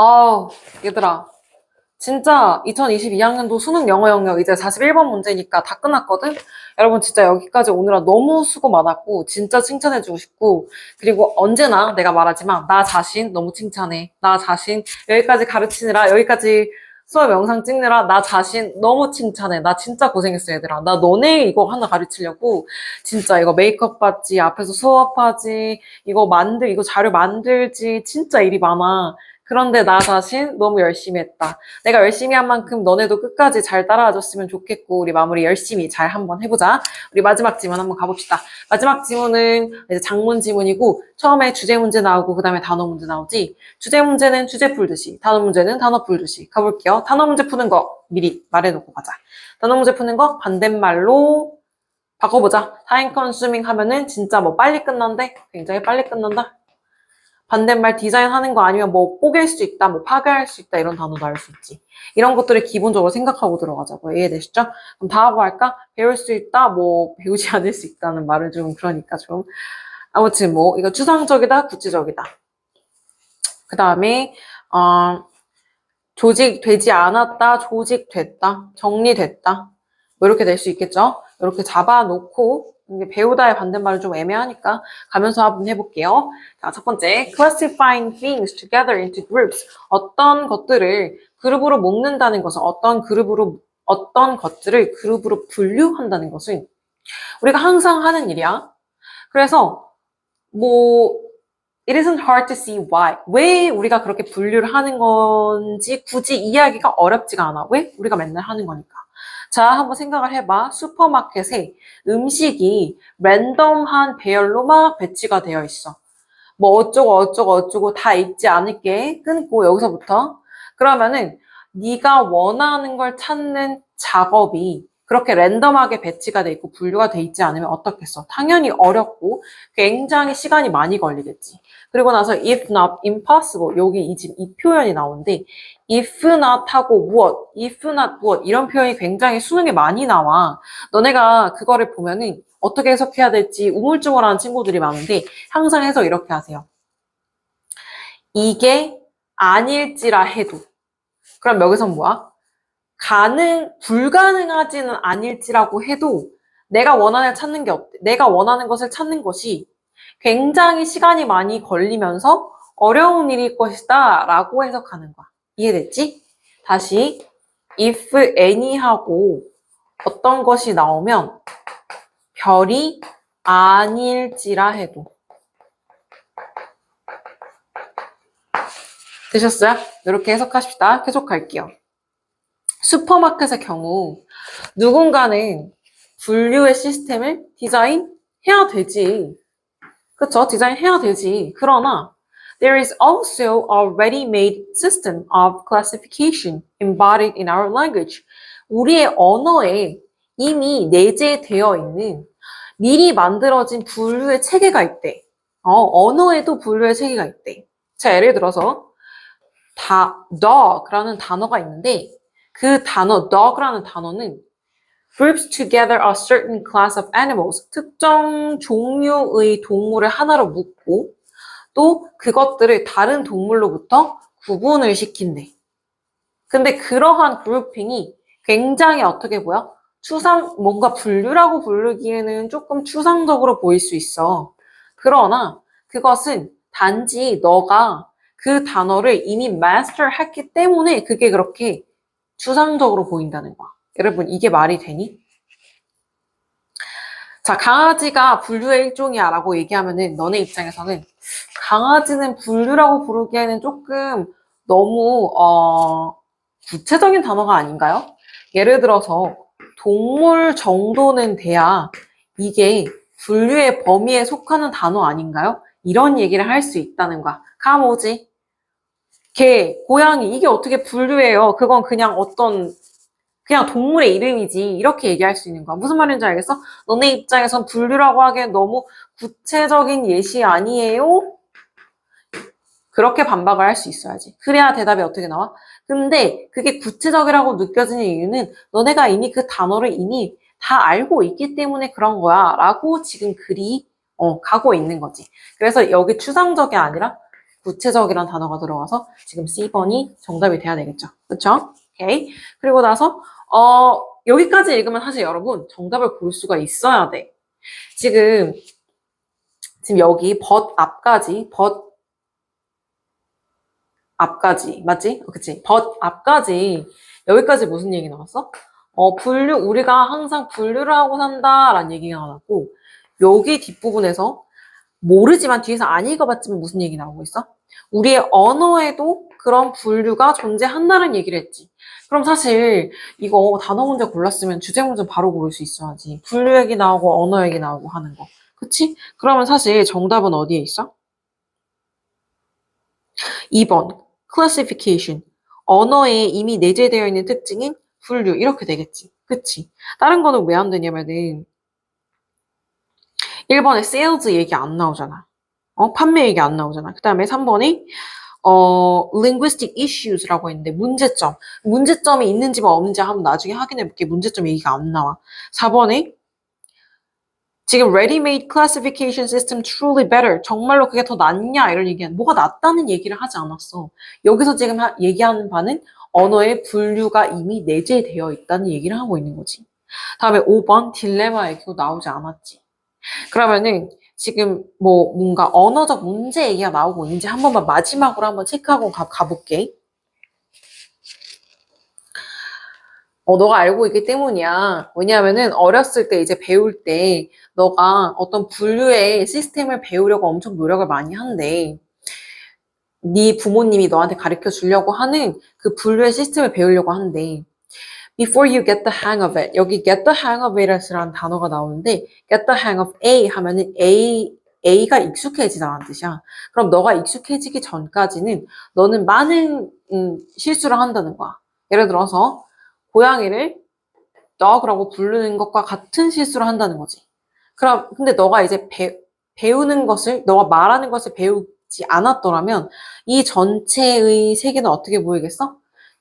아우, 얘들아. 진짜 2022학년도 수능 영어 영역 이제 41번 문제니까 다 끝났거든? 여러분 진짜 여기까지 오느라 너무 수고 많았고 진짜 칭찬해주고 싶고 그리고 언제나 내가 말하지만 나 자신 너무 칭찬해. 나 자신 여기까지 가르치느라 여기까지 수업 영상 찍느라 나 자신 너무 칭찬해. 나 진짜 고생했어 얘들아. 나 너네 이거 하나 가르치려고 진짜 이거 메이크업 받지 앞에서 수업하지 이거 만들 이거 자료 만들지 진짜 일이 많아. 그런데 나 자신 너무 열심히 했다. 내가 열심히 한 만큼 너네도 끝까지 잘 따라와줬으면 좋겠고 우리 마무리 열심히 잘 한번 해보자. 우리 마지막 지문 한번 가봅시다. 마지막 지문은 이제 장문 지문이고 처음에 주제 문제 나오고 그 다음에 단어 문제 나오지. 주제 문제는 주제 풀듯이, 단어 문제는 단어 풀듯이 가볼게요. 단어 문제 푸는 거 미리 말해놓고 가자. 단어 문제 푸는 거 반대말로 바꿔보자. 타임 컨슈밍 하면은 진짜 뭐 빨리 끝난대? 굉장히 빨리 끝난다. 반대말 디자인하는 거 아니면 뭐 뽀갤 수 있다, 뭐 파괴할 수 있다 이런 단어도 알수 있지. 이런 것들을 기본적으로 생각하고 들어가자고 이해되시죠? 그럼 다 하고 할까? 배울 수 있다, 뭐 배우지 않을 수 있다는 말을 좀 그러니까 좀 아무튼 뭐 이거 추상적이다, 구체적이다. 그 다음에 어, 조직되지 않았다, 조직됐다, 정리됐다. 뭐 이렇게 될 수 있겠죠? 이렇게 잡아놓고 이게 배우다의 반대말은 좀 애매하니까 가면서 한번 해볼게요. 자, 첫 번째, classifying things together into groups. 어떤 것들을 그룹으로 묶는다는 것은 어떤 그룹으로 어떤 것들을 그룹으로 분류한다는 것은 우리가 항상 하는 일이야. 그래서 뭐 it isn't hard to see why. 왜 우리가 그렇게 분류를 하는 건지 굳이 이해하기가 어렵지가 않아. 왜? 우리가 맨날 하는 거니까. 자, 한번 생각을 해봐. 슈퍼마켓에 음식이 랜덤한 배열로 막 배치가 되어 있어. 뭐 어쩌고 어쩌고 어쩌고 다 있지 않을게. 끊고 여기서부터. 그러면은 네가 원하는 걸 찾는 작업이 그렇게 랜덤하게 배치가 돼 있고 분류가 돼 있지 않으면 어떻겠어? 당연히 어렵고 굉장히 시간이 많이 걸리겠지. 그리고 나서 if not impossible 여기 이 지금 이 표현이 나오는데 if not 하고 무엇, if not 무엇 이런 표현이 굉장히 수능에 많이 나와. 너네가 그거를 보면은 어떻게 해석해야 될지 우물쭈물하는 친구들이 많은데 항상 해서 이렇게 하세요. 이게 아닐지라 해도 그럼 여기서 뭐야? 가능, 불가능하지는 아닐지라고 해도 내가 원하는 찾는 게 어때? 내가 원하는 것을 찾는 것이 굉장히 시간이 많이 걸리면서 어려운 일일 것이다 라고 해석하는 거야. 이해됐지? 다시 if any 하고 어떤 것이 나오면 별이 아닐지라 해도 되셨어요? 이렇게 해석하십시다. 계속 갈게요. 슈퍼마켓의 경우 누군가는 분류의 시스템을 디자인해야 되지. 그쵸? 디자인해야 되지. 그러나 there is also a ready-made system of classification embodied in our language. 우리의 언어에 이미 내재되어 있는 미리 만들어진 분류의 체계가 있대. 어, 언어에도 분류의 체계가 있대. 자, 예를 들어서 다, dog라는 단어가 있는데 그 단어 dog라는 단어는 groups together a certain class of animals 특정 종류의 동물을 하나로 묶고 또 그것들을 다른 동물로부터 구분을 시킨대. 근데 그러한 그룹핑이 굉장히 어떻게 보여? 추상, 뭔가 분류라고 부르기에는 조금 추상적으로 보일 수 있어. 그러나 그것은 단지 너가 그 단어를 이미 마스터 했기 때문에 그게 그렇게 추상적으로 보인다는 거야. 여러분, 이게 말이 되니? 자, 강아지가 분류의 일종이야 라고 얘기하면은 너네 입장에서는 강아지는 분류라고 부르기에는 조금 너무, 어, 구체적인 단어가 아닌가요? 예를 들어서 동물 정도는 돼야 이게 분류의 범위에 속하는 단어 아닌가요? 이런 얘기를 할 수 있다는 거야. 가모지, 개, 고양이, 이게 어떻게 분류해요? 그건 그냥 어떤, 그냥 동물의 이름이지. 이렇게 얘기할 수 있는 거야. 무슨 말인지 알겠어? 너네 입장에선 분류라고 하기엔 너무 구체적인 예시 아니에요? 그렇게 반박을 할 수 있어야지. 그래야 대답이 어떻게 나와? 근데 그게 구체적이라고 느껴지는 이유는 너네가 이미 그 단어를 이미 다 알고 있기 때문에 그런 거야. 라고 지금 글이 어, 가고 있는 거지. 그래서 여기 추상적이 아니라 구체적이란 단어가 들어가서 지금 C번이 정답이 돼야 되겠죠. 그쵸? 오케이. 그리고 나서, 어, 여기까지 읽으면 사실 여러분 정답을 볼 수가 있어야 돼. 지금, 지금 여기 but 앞까지, but 앞까지, 맞지? 어, 그치? but 앞까지, 여기까지 무슨 얘기 나왔어? 어, 분류, 우리가 항상 분류를 하고 산다라는 얘기가 나왔고, 여기 뒷부분에서 모르지만 뒤에서 안 읽어봤지만 무슨 얘기 나오고 있어? 우리의 언어에도 그런 분류가 존재한다는 얘기를 했지. 그럼 사실 이거 단어 문제 골랐으면 주제 문제 바로 고를 수 있어야지. 분류 얘기 나오고 언어 얘기 나오고 하는 거. 그치? 그러면 사실 정답은 어디에 있어? 2번 classification 언어에 이미 내재되어 있는 특징인 분류 이렇게 되겠지. 그치? 다른 거는 왜 안 되냐면은 1번에 sales 얘기 안 나오잖아. 어, 판매 얘기 안 나오잖아. 그 다음에 3번에 어, linguistic issues라고 했는데 문제점. 문제점이 있는지만 없는지 한번 나중에 확인해 볼게. 문제점 얘기가 안 나와. 4번에 지금 ready-made classification system truly better. 정말로 그게 더 낫냐 이런 얘기는 뭐가 낫다는 얘기를 하지 않았어. 여기서 지금 하- 얘기하는 바는 언어의 분류가 이미 내재되어 있다는 얘기를 하고 있는 거지. 다음에 5번 딜레마 얘기도 나오지 않았지. 그러면은 지금 뭐 뭔가 언어적 문제 얘기가 나오고 있는지 한 번만 마지막으로 한번 체크하고 가, 가볼게. 어, 너가 알고 있기 때문이야. 왜냐하면은 어렸을 때 이제 배울 때 너가 어떤 분류의 시스템을 배우려고 엄청 노력을 많이 한대. 네 부모님이 너한테 가르쳐 주려고 하는 그 분류의 시스템을 배우려고 한대. Before you get the hang of it. 여기 get the hang of it이라는 단어가 나오는데 get the hang of A 하면은 A A가 익숙해지다는 뜻이야. 그럼 너가 익숙해지기 전까지는 너는 많은 음, 실수를 한다는 거야. 예를 들어서 고양이를 dog라고 부르는 것과 같은 실수를 한다는 거지. 그럼 근데 너가 이제 배, 배우는 것을 너가 말하는 것을 배우지 않았더라면 이 전체의 세계는 어떻게 보이겠어?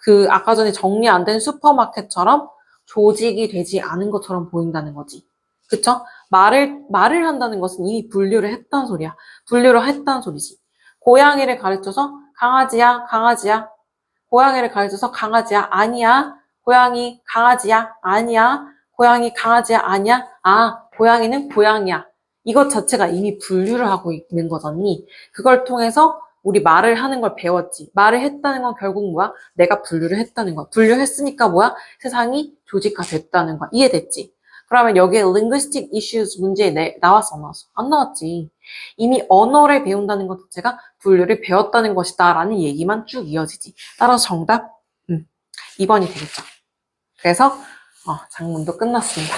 그 아까 전에 정리 안 된 슈퍼마켓처럼 조직이 되지 않은 것처럼 보인다는 거지. 그쵸? 말을, 말을 한다는 것은 이미 분류를 했다는 소리야. 분류를 했다는 소리지. 고양이를 가르쳐서 강아지야, 강아지야. 고양이를 가르쳐서 강아지야, 아니야. 고양이, 강아지야, 아니야. 고양이, 강아지야, 아니야. 아, 고양이는 고양이야. 이것 자체가 이미 분류를 하고 있는 거잖니. 그걸 통해서 우리 말을 하는 걸 배웠지. 말을 했다는 건 결국 뭐야? 내가 분류를 했다는 거야. 분류했으니까 뭐야? 세상이 조직화됐다는 거야. 이해됐지? 그러면 여기에 linguistic issues 문제에 내, 나왔어, 안 나왔어? 안 나왔지. 이미 언어를 배운다는 것 자체가 분류를 배웠다는 것이다 라는 얘기만 쭉 이어지지. 따라서 정답, 음, 2번이 되겠죠. 그래서 어, 장문도 끝났습니다.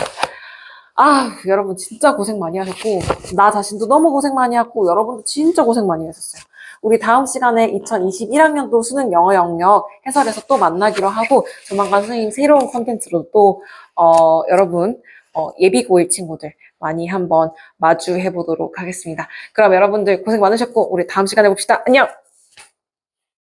아, 여러분 진짜 고생 많이 하셨고 나 자신도 너무 고생 많이 했고 여러분도 진짜 고생 많이 하셨어요. 우리 다음 시간에 2021학년도 수능 영어 영역 해설에서 또 만나기로 하고 조만간 선생님 새로운 컨텐츠로 또 어, 여러분 어, 예비 고1 친구들 많이 한번 마주해 보도록 하겠습니다. 그럼 여러분들 고생 많으셨고 우리 다음 시간에 봅시다. 안녕!